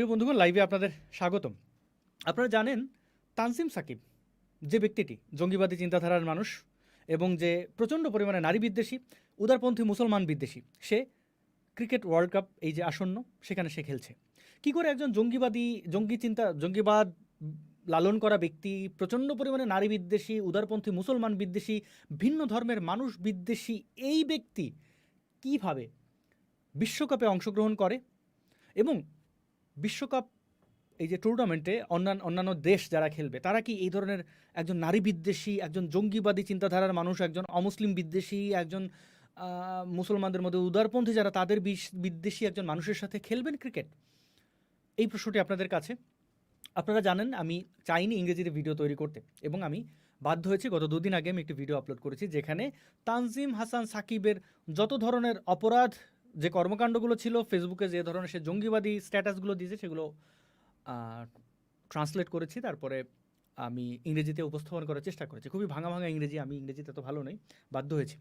প্রিয় বন্ধুগণ লাইভে আপনাদের স্বাগতম। আপনারা জানেন, তানসিম সাকিব যে ব্যক্তিটি, জঙ্গিবাদী চিন্তাধারার মানুষ এবং যে প্রচণ্ড পরিমাণে নারী বিদ্বেষী, উদারপন্থী মুসলমান বিদ্বেষী, সে ক্রিকেট ওয়ার্ল্ড কাপ এই যে আসন্ন, সেখানে সে খেলছে। কি করে একজন জঙ্গিবাদী, জঙ্গি চিন্তা, জঙ্গিবাদ লালন করা ব্যক্তি, প্রচণ্ড পরিমাণে নারী বিদ্বেষী, উদারপন্থী মুসলমান বিদ্বেষী, ভিন্ন ধর্মের মানুষ বিদ্বেষী, এই ব্যক্তি কীভাবে বিশ্বকাপে অংশগ্রহণ করে এবং বিশ্বকাপ এই যে টুর্নামেন্টে অন্যান্য অন্যান্য দেশ যারা খেলবে, তারা কি এই ধরনের একজন নারী বিদ্বেষী, একজন জঙ্গিবাদী চিন্তাধারার মানুষ, একজন অমুসলিম বিদ্বেষী, একজন মুসলমানদের মধ্যে উদারপন্থী যারা তাদের বিদ্বেষী একজন মানুষের সাথে খেলবেন ক্রিকেট এই প্রশ্নটি আপনাদের কাছে। আপনারা জানেন আমি চাইনি ইংরেজিতে ভিডিও তৈরি করতে এবং আমি বাধ্য হয়েছি, গত দুদিন আগে আমি একটি ভিডিও আপলোড করেছি, যেখানে তানজিম হাসান সাকিবের যত ধরনের অপরাধ যে কর্মকাণ্ডগুলো ছিল ফেসবুকে যে ধরনের সে জঙ্গিবাদী স্ট্যাটাসগুলো দিয়েছে, সেগুলো ট্রান্সলেট করেছি। তারপরে আমি ইংরেজিতে উপস্থাপন করার চেষ্টা করেছি। খুবই ভাঙা ভাঙা ইংরেজি, আমি ইংরেজিতে তো ভালো নই, বাধ্য হয়েছি।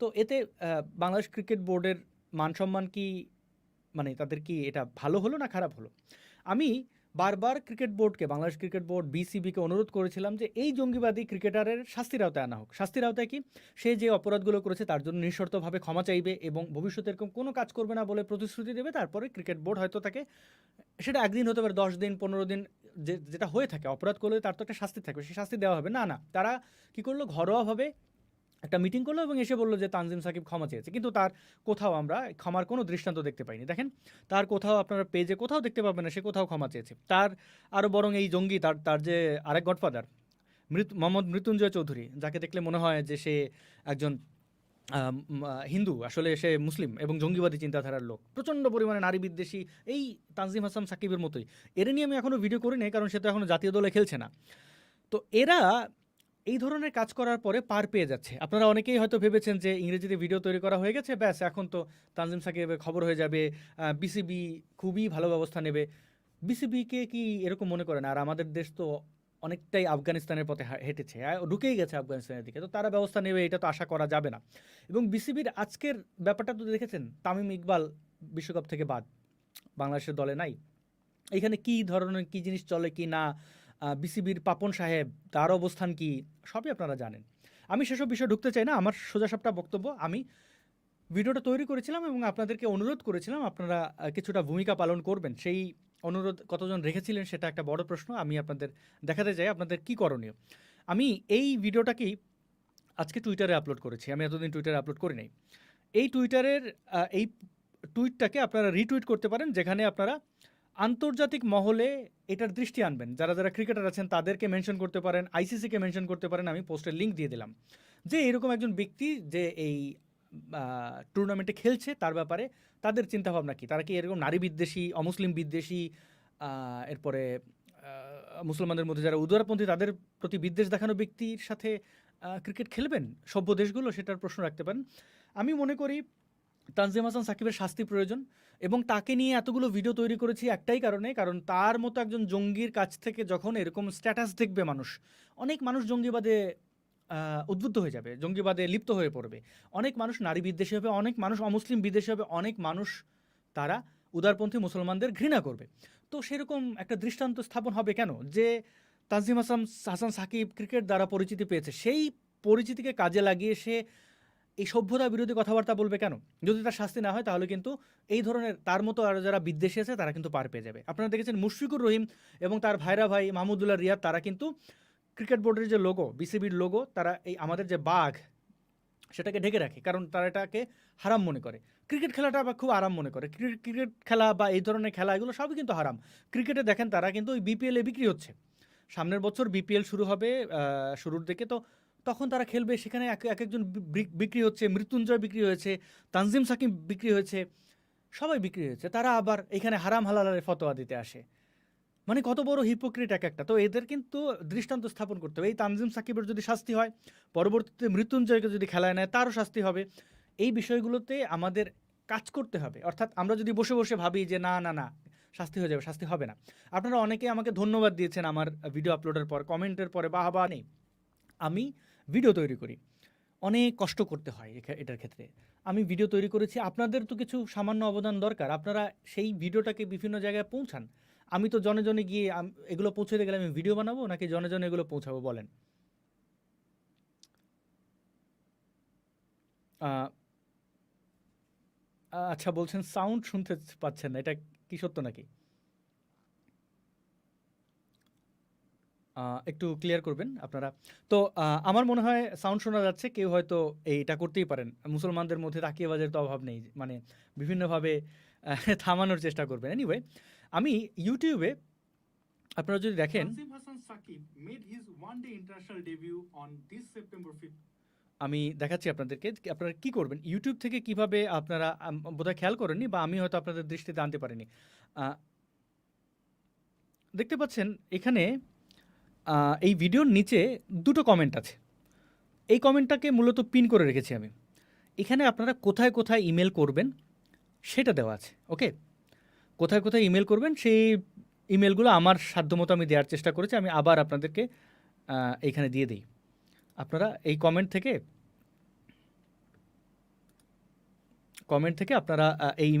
তো এতে বাংলাদেশ ক্রিকেট বোর্ডের মান সম্মান কি মানে তাদের কি এটা ভালো হলো না খারাপ হলো? আমি বারবার ক্রিকেট বোর্ডকে, বাংলাদেশ ক্রিকেট বোর্ড, বিসিবিকে অনুরোধ করেছিলাম যে এই জঙ্গিবাদী ক্রিকেটারের শাস্তির আওতায় আনা হোক। শাস্তির আওতায় কি? সে যে অপরাধগুলো করেছে তার জন্য নিঃশর্তভাবে ক্ষমা চাইবে এবং ভবিষ্যতে এরকম কোনো কাজ করবে না বলে প্রতিশ্রুতি দেবে। তারপরে ক্রিকেট বোর্ড হয়তো তাকে, সেটা একদিন হতে পারে, দশ দিন, পনেরো দিন, যে, যেটা হয়ে থাকে, অপরাধ করলে তার তো একটা শাস্তি থাকবে সেই শাস্তি দেওয়া হবে। না না, তারা কী করল? ঘরোয়াভাবে একটা মিটিং করল এবং এসে বলল যে তানজিম সাকিব ক্ষমা চেয়েছে। কিন্তু তার কোথাও আমরা ক্ষমার কোনো দৃষ্টান্ত দেখতে পাইনি। দেখেন, তার কোথাও আপনারা পেজে কোথাও দেখতে পাবেন না, সে কোথাও ক্ষমা চেয়েছে। তার আরও বরং এই জঙ্গি, তার তার যে আরেক গডফাদার, মৃত, মোহাম্মদ মৃত্যুঞ্জয় চৌধুরী, যাকে দেখলে মনে হয় যে সে একজন হিন্দু, আসলে সে মুসলিম এবং জঙ্গিবাদী চিন্তাধারার লোক, প্রচণ্ড পরিমাণে নারী বিদ্বেষী, এই তানজিম হাসান সাকিবের মতোই। এর নিয়ে আমি এখনও ভিডিও করি নাই, কারণ সে তো এখনও জাতীয় দলে খেলছে না। তো এরা এই ধরনের কাজ করার পরে পার পেয়ে যাচ্ছে। আপনারা অনেকেই হয়তো ভেবেছেন যে ইংরেজিতে ভিডিও তৈরি করা হয়ে গেছে, ব্যাস, এখন তো তানজিম সাকিবের খবর হয়ে যাবে বিসিবি খুবই ভালো ব্যবস্থা নেবে। বিসিবিকে কি এরকম মনে করেন? আর আমাদের দেশ তো অনেকটাই আফগানিস্তানের পথে হেঁটেছে ঢুকেই গেছে আফগানিস্তানের দিকে, তো তারা ব্যবস্থা নেবে, এটা তো আশা করা যাবে না। এবং বিসিবির আজকের ব্যাপারটা তো দেখেছেন, তামিম ইকবাল বিশ্বকাপ থেকে বাদ, বাংলাদেশের দলে নাই। এখানে কি ধরনের, কি জিনিস চলে, কি না বিসিবির পাপন সাহেব, তার অবস্থান কি, সবই আপনারা জানেন। আমি সেসব বিষয়ে ঢুকতে চাই না, আমার সোজাসাপটা বক্তব্য। আমি ভিডিওটা তৈরি করেছিলাম এবং আপনাদেরকে অনুরোধ করেছিলাম, আপনারা কিছুটা ভূমিকা পালন করবেন। সেই অনুরোধ কতজন রেখেছিলেন সেটা একটা বড় প্রশ্ন, আমি আপনাদের দেখাতে চাই আপনাদের কি করণীয়। আমি এই ভিডিওটাকেই আজকে টুইটারে আপলোড করেছি, আমি এতদিন টুইটারে আপলোড করি নাই। এই টুইটারের এই টুইটটাকে আপনারা রিটুইট করতে পারেন, যেখানে আপনারা আন্তর্জাতিক মহলে এটার দৃষ্টি আনবেন। যারা যারা ক্রিকেটার আছেন, তাদেরকে মেনশন করতে পারেন আইসিসিকে মেনশন করতে পারেন, আমি পোস্টের লিঙ্ক দিয়ে দিলাম। যে এরকম একজন ব্যক্তি যে এই টুর্নামেন্টে খেলছে, তার ব্যাপারে তাদের চিন্তাভাবনা কি? তারা কি এরকম নারী বিদ্বেষী, অমুসলিম বিদ্বেষী এরপরে মুসলমানদের মধ্যে যারা উদারপন্থী, তাদের প্রতি বিদ্বেষ দেখানো ব্যক্তির সাথে ক্রিকেট খেলবেন? সভ্য দেশগুলো সেটার প্রশ্ন রাখতে পারেন। আমি মনে করি তানজিম হাসান সাকিবের শাস্তি প্রয়োজন এবং তাকে নিয়ে এতগুলো ভিডিও তৈরি করেছি একটাই কারণে, কারণ তার মতো একজন জঙ্গির কাছ থেকে যখন এরকম স্ট্যাটাস দেখবে মানুষ, অনেক মানুষ জঙ্গিবাদে উদ্বুদ্ধ হয়ে যাবে, জঙ্গিবাদে লিপ্ত হয়ে পড়বে। অনেক মানুষ নারী বিদ্বেষী হবে, অনেক মানুষ অমুসলিম বিদ্বেষী হবে, অনেক মানুষ তারা উদারপন্থী মুসলমানদের ঘৃণা করবে। তো সেরকম একটা দৃষ্টান্ত স্থাপন হবে কেন? যে তানজিম হাসান হাসান সাকিব ক্রিকেট দ্বারা পরিচিতি পেয়েছে, সেই পরিচিতিকে কাজে লাগিয়ে সে এই সভ্যতা বিরোধী কথাবার্তা বলবে কেন? যদি তার শাস্তি না হয়, তাহলে কিন্তু এই ধরনের, তার মতো আরও যারা বিদ্বেষী আছে, তারা কিন্তু পার পেয়ে যাবে। আপনারা দেখেছেন মুশফিকুর রহিম এবং তার ভাইরা ভাই মাহমুদুল্লাহ রিয়াদ, তারা কিন্তু ক্রিকেট বোর্ডের যে লোগো বিসিবির লোগো তারা এই আমাদের যে বাঘ, সেটাকে ঢেকে রাখে। কারণ তারা এটাকে হারাম মনে করে। ক্রিকেট খেলাটা আবার খুব আরাম মনে করে। ক্রিকেট খেলা বা এই ধরনের খেলা, এগুলো সবই কিন্তু হারাম। ক্রিকেটে দেখেন তারা কিন্তু ওই বিপিএলে বিক্রি হচ্ছে। সামনের বছর বিপিএল শুরু হবে শুরুর দিকে তো তখন তারা খেলবে। সেখানে এক এক একজন বিক্রি হচ্ছে, মৃত্যুঞ্জয় বিক্রি হয়েছে, তানজিম সাকিব বিক্রি হয়েছে, সবাই বিক্রি হয়েছে। তারা আবার এখানে হারাম হালালের ফতোয়া দিতে আসে। মানে কত বড় হিপোক্রিট এক একটা। তো এদের কিন্তু দৃষ্টান্ত স্থাপন করতে হবে। এই তানজিম সাকিবের যদি শাস্তি হয়, পরবর্তীতে মৃত্যুঞ্জয়কে যদি খেলায় নেয়, তারও শাস্তি হবে। এই বিষয়গুলোতে আমাদের কাজ করতে হবে। অর্থাৎ আমরা যদি বসে বসে ভাবি যে না না না, শাস্তি হয়ে যাবে, শাস্তি হবে না। আপনারা অনেকে আমাকে ধন্যবাদ দিয়েছেন আমার ভিডিও আপলোডের পর কমেন্টের পরে বাহ বা নেই। আমি ভিডিও তৈরি করি অনেক কষ্ট করতে হয় এটার ক্ষেত্রে আমি ভিডিও তৈরি করেছি আপনাদের তো কিছু সামান্য অবদান দরকার আপনারা সেই ভিডিওটাকে বিভিন্ন জায়গায় পৌঁছান আমি তো জনে, জনে গিয়ে এগুলো পৌঁছাতে গেলে আমি ভিডিও বানাবো নাকি জনে, জনে এগুলো পৌঁছাবো বলেন? আচ্ছা বলছেন সাউন্ড শুনতে পাচ্ছেন না। এটা কি সত্য নাকি? একটু ক্লিয়ার করবেন আপনারা। তো আমার মনে হয় সাউন্ড শোনা যাচ্ছে। কেউ হয়তো এইটা করতেই পারেন। মুসলমানদের মধ্যে তাকিয়ে তাকিয়াবাজের তো অভাব নেই। মানে বিভিন্নভাবে থামানোর চেষ্টা করবেন। এনিওয়ে আমি এ আপনারা যদি দেখেন Tanzim Hassan Saqib made his one-day international debut on this September 5th. আমি দেখাচ্ছি আপনাদেরকে আপনারা কি করবেন ইউটিউব থেকে কীভাবে আপনারা বোধহয় খেয়াল করেননি বা আমি হয়তো আপনাদের দৃষ্টিতে আনতে পারিনি। দেখতে পাচ্ছেন এখানে এই ভিডিওর নিচে দুটো কমেন্ট আছে। এই কমেন্টটাকে মূলত পিন করে রেখেছি আমি। এখানে আপনারা কোথায়, কোথায় ইমেল করবেন সেটা দেওয়া আছে। ওকে? কোথায়, কোথায় ইমেল করবেন সেই ইমেলগুলো আমার সাধ্যমতো আমি দেওয়ার চেষ্টা করেছি। আমি আবার আপনাদেরকে এখানে দিয়ে দিই আপনারা এই কমেন্ট থেকে কমেন্ট থেকে আপনারা এই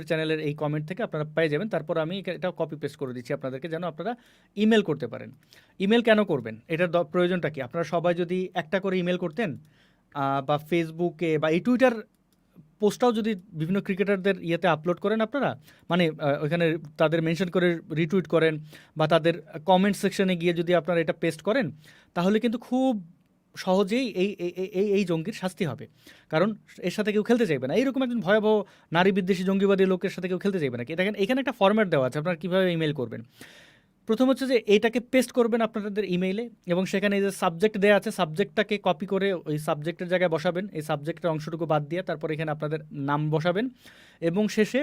এর চ্যানেলের এই কমেন্ট থেকে আপনারা পেয়ে যাবেন। তারপর আমি এটা কপি পেস্ট করে দিচ্ছি আপনাদেরকে যেন আপনারা ইমেল করতে পারেন। ইমেল কেন করবেন? এটার প্রয়োজনটা কি? আপনারা সবাই যদি একটা করে ইমেল করতেন বা ফেসবুকে বা এই টুইটার পোস্টটাও যদি বিভিন্ন ক্রিকেটারদের ইয়েতে আপলোড করেন আপনারা, মানে ওইখানে তাদের মেনশন করে রিটুইট করেন বা তাদের কমেন্ট সেকশনে গিয়ে যদি আপনারা এটা পেস্ট করেন, তাহলে কিন্তু খুব সহজেই এই এই এই জঙ্গির শাস্তি হবে। কারণ এর সাথে কেউ খেলতে চাইবে না। এইরকম একজন ভয়াবহ নারী বিদ্বেষী জঙ্গিবাদী লোকের সাথে কেউ খেলতে চাইবে না। দেখেন এখানে একটা ফরম্যাট দেওয়া আছে আপনারা কীভাবে ইমেল করবেন। প্রথম হচ্ছে যে এইটাকে পেস্ট করবেন আপনাদের ইমেইলে এবং সেখানে যে সাবজেক্ট দেওয়া আছে সাবজেক্টটাকে কপি করে ওই সাবজেক্টের জায়গায় বসাবেন। এই সাবজেক্টের অংশটুকু বাদ দিয়ে তারপর এখানে আপনাদের নাম বসাবেন এবং শেষে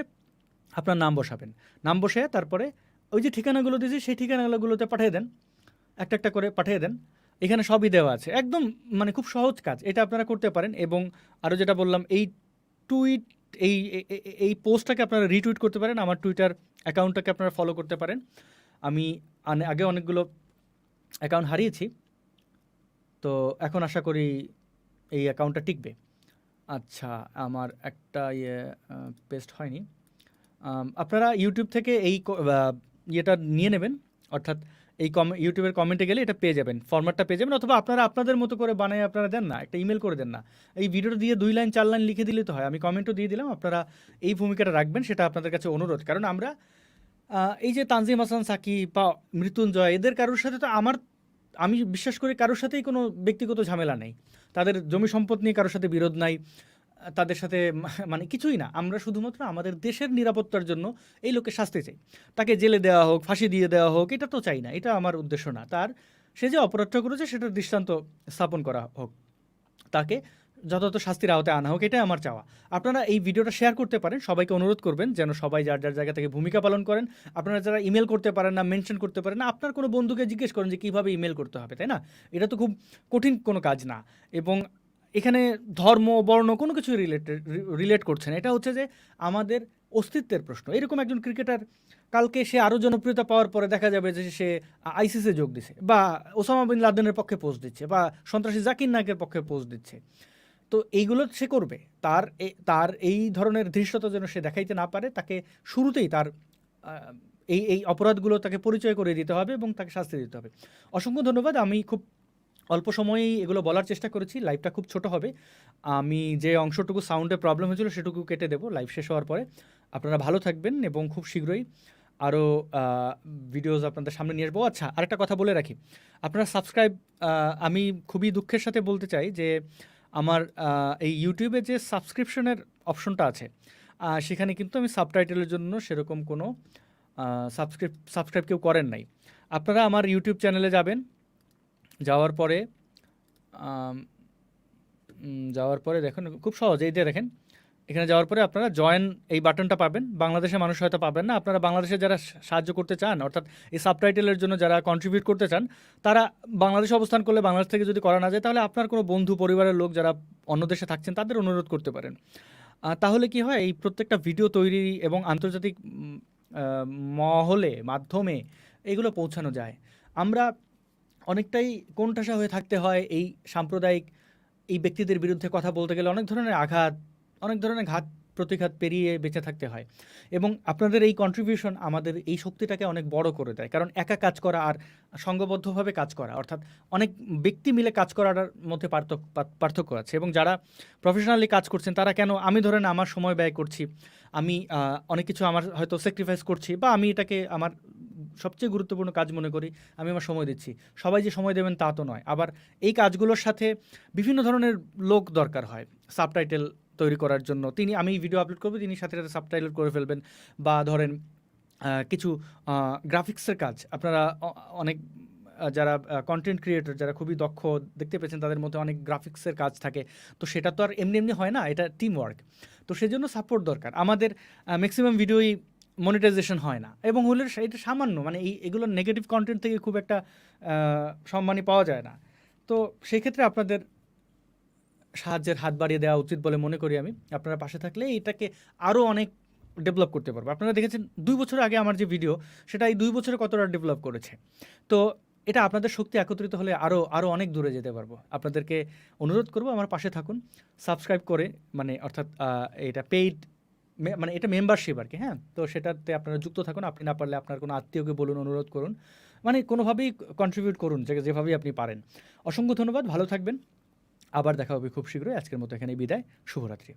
আপনার নাম বসাবেন। নাম বসায়া তারপরে ওই যে ঠিকানাগুলো দিয়েছি সেই ঠিকানাগুলোতে পাঠিয়ে দেন। একটা, একটা করে পাঠিয়ে দেন। এখানে সবই দেওয়া আছে। একদম মানে খুব সহজ কাজ। এটা আপনারা করতে পারেন এবং আরও যেটা বললাম, এই টুইট এই এই পোস্টটাকে আপনারা রিটুইট করতে পারেন। আমার টুইটার অ্যাকাউন্টটাকে আপনারা ফলো করতে পারেন। আমি আগে অনেকগুলো অ্যাকাউন্ট হারিয়েছি। তো এখন আশা করি এই অ্যাকাউন্টটা টিকবে। আচ্ছা আমার একটা ইয়ে পেস্ট হয়নি। আপনারা ইউটিউব থেকে এই ইয়েটা নিয়ে নেবেন। অর্থাৎ এই কমে ইউটিউবের কমেন্টে গেলে এটা পেয়ে যাবেন। ফরম্যাটটা পেয়ে যাবেন অথবা আপনারা আপনাদের মতো করে বানায়ে আপনারা দেন না। একটা ইমেল করে দেন না। এই ভিডিওটা দিয়ে দুই লাইন, চার লাইন লিখে দিলে তো হয়। আমি কমেন্টও দিয়ে দিলাম। আপনারা এই ভূমিকাটা রাখবেন, সেটা আপনাদের কাছে অনুরোধ। কারণ আমরা এই যে তানজিম হাসান, সাকিব বা মৃত্যুঞ্জয়, এদের কারোর সাথে তো আমার, আমি বিশ্বাস করি কারোর সাথেই কোনো ব্যক্তিগত ঝামেলা নেই। তাদের জমি সম্পদ নিয়ে কারোর সাথে বিরোধ নাই। তাদের সাথে মানে কিছুই না। আমরা শুধুমাত্র আমাদের দেশের নিরাপত্তার জন্য এই লোককে শাস্তি চাই। তাকে জেলে দেওয়া হোক, ফাঁসি দিয়ে দেওয়া হোক এটা তো চাই না। এটা আমার উদ্দেশ্য না। তার সে যে অপরাধটা করেছে সেটার দৃষ্টান্ত স্থাপন করা হোক। তাকে যথাযথ শাস্তির আওতায় আনা হোক এটাই আমার চাওয়া। আপনারা এই ভিডিওটা শেয়ার করতে পারেন। সবাইকে অনুরোধ করবেন যেন সবাই যার, যার জায়গা থেকে ভূমিকা পালন করেন। আপনারা যারা ইমেল করতে পারেন না, মেনশন করতে পারেন না, আপনার কোনো বন্ধুকে জিজ্ঞেস করেন যে কীভাবে ইমেল করতে হবে, তাই না? এটা তো খুব কঠিন কোনো কাজ না। এবং এখানে ধর্ম, বর্ণ কোনো কিছুই রিলেটেড রিলেট করছে না। এটা হচ্ছে যে আমাদের অস্তিত্বের প্রশ্ন। এরকম একজন ক্রিকেটার কালকে সে আরও জনপ্রিয়তা পাওয়ার পরে দেখা যাবে যে সে আইসিসে যোগ দিছে বা ওসামা বিন লাদেনের পক্ষে পোস্ট দিচ্ছে বা সন্ত্রাসী জাকির নায়েকের পক্ষে পোস্ট দিচ্ছে। তো এইগুলো সে করবে। তার তার এই ধরনের ধৃষ্টতা যেন সে দেখাইতে না পারে তাকে শুরুতেই তার এই, এই অপরাধগুলো তাকে পরিচয় করিয়ে দিতে হবে এবং তাকে শাস্তি দিতে হবে। অসংখ্য ধন্যবাদ। আমি খুব অল্প সময়েই এগুলো বলার চেষ্টা করেছি। লাইভটা খুব ছোট হবে। আমি যে অংশটুকু সাউন্ডে প্রবলেম হয়েছিল সেটুকু কেটে দেব লাইভ শেষ হওয়ার পরে। আপনারা ভালো থাকবেন এবং খুব শীঘ্রই আরও ভিডিওস আপনাদের সামনে নিয়ে আসব। আচ্ছা আরেকটা কথা বলে রাখি। আপনারা সাবস্ক্রাইব আমি খুবই দুঃখের সাথে বলতে চাই যে, আমার এই ইউটিউবে যে সাবস্ক্রিপশনের অপশনটা আছে সেখানে কিন্তু আমি সাবটাইটেলের জন্য সেরকম কোনো সাবস্ক্রিপ সাবস্ক্রাইব কেউ করেন নাই। আপনারা আমার ইউটিউব চ্যানেলে যাবেন। যাওয়ার পরে যাওয়ার পরে দেখুন, খুব সহজ, এই যে দেখেন। এখানে যাওয়ার পরে আপনারা জয়েন এই বাটনটা পাবেন। বাংলাদেশের মানুষ হয়তো পাবেন না। আপনারা বাংলাদেশে যারা সাহায্য করতে চান, অর্থাৎ এই সাবটাইটেলের জন্য যারা কন্ট্রিবিউট করতে চান, তারা বাংলাদেশে অবস্থান করলে বাংলাদেশ থেকে যদি করা না যায়, তাহলে আপনার কোনো বন্ধু, পরিবারের লোক যারা অন্য দেশে থাকছেন, তাদের অনুরোধ করতে পারেন। তাহলে কি হয়, এই প্রত্যেকটা ভিডিও তৈরি এবং আন্তর্জাতিক মহলে, মাধ্যমে, এগুলো পৌঁছানো যায়। আমরা অনেকটাই কোণঠাসা হয়ে থাকতে হয় এই সাম্প্রদায়িক এই ব্যক্তিদের বিরুদ্ধে কথা বলতে গেলে অনেক ধরনের আঘাত, অনেক ধরনের ঘাত প্রতিঘাত পেরিয়ে বেঁচে থাকতে হয়। এবং আপনাদের এই কন্ট্রিবিউশন আমাদের এই শক্তিটাকে অনেক বড় করে দেয়। কারণ একা কাজ করা আর সংঘবদ্ধভাবে কাজ করা অর্থাৎ অনেক ব্যক্তি মিলে কাজ করার মধ্যে পার্থক্য পার্থক্য আছে। এবং যারা প্রফেশনালি কাজ করছেন তারা কেন আমি ধরেন আমার সময় ব্যয় করছি আমি অনেক কিছু আমার হয়তো স্যাক্রিফাইস করছি বা আমি এটাকে আমার সবচেয়ে গুরুত্বপূর্ণ কাজ মনে করি, আমি আমার সময় দিচ্ছি। সবাই যে সময় দেবেন তা তো নয়। আবার এই কাজগুলোর সাথে বিভিন্ন ধরনের লোক দরকার হয়, সাবটাইটেল তৈরি করার জন্য। তিনি, আমি ভিডিও আপলোড করব, তিনি সাথে সাথে সাবটাইটেল করে ফেলবেন। বা ধরেন কিছু গ্রাফিক্সের কাজ। আপনারা অনেক যারা কন্টেন্ট ক্রিয়েটর যারা খুবই দক্ষ দেখতে পেয়েছেন, তাদের মধ্যে অনেক গ্রাফিক্সের কাজ থাকে। তো সেটা তো আর এমনি এমনি হয় না, এটা টিম ওয়ার্ক তো সেজন্য সাপোর্ট দরকার। আমাদের ম্যাক্সিমাম ভিডিওই মনিটাইজেশন হয় না। এবং হলে এটা সামান্য মানে এই, এগুলো নেগেটিভ কন্টেন্ট থেকে খুব একটা সম্মানই পাওয়া যায় না। তো সেই ক্ষেত্রে আপনাদের সাহায্যের হাত বাড়িয়ে দেওয়া উচিত বলে মনে করি আমি। আপনারা পাশে থাকলে এটাকে আরও অনেক ডেভেলপ করতে পারব। আপনারা দেখেছেন, দুই বছর আগে আমার যে ভিডিও সেটা এই দুই বছরে কতটা ডেভেলপ করেছে। তো এটা আপনাদের শক্তি একত্রিত হলে আরও আরও অনেক দূরে যেতে পারব। আপনাদেরকে অনুরোধ করব, আমার পাশে থাকুন। সাবস্ক্রাইব করে মানে অর্থাৎ এটা পেইড মানে এটা মেম্বারশিপ আর কি হ্যাঁ? তো সেটাতে আপনারা যুক্ত থাকুন, আপনি না পারলে আপনার কোনো আত্মীয়কে বলুন, অনুরোধ করুন। মানে কোনোভাবেই কন্ট্রিবিউট করুন যেভাবেই আপনি পারেন। অসংখ্য ধন্যবাদ, ভালো থাকবেন। আবার দেখা হবে খুব শীঘ্রই। আজকের মতো এখানে বিদায়। শুভরাত্রি।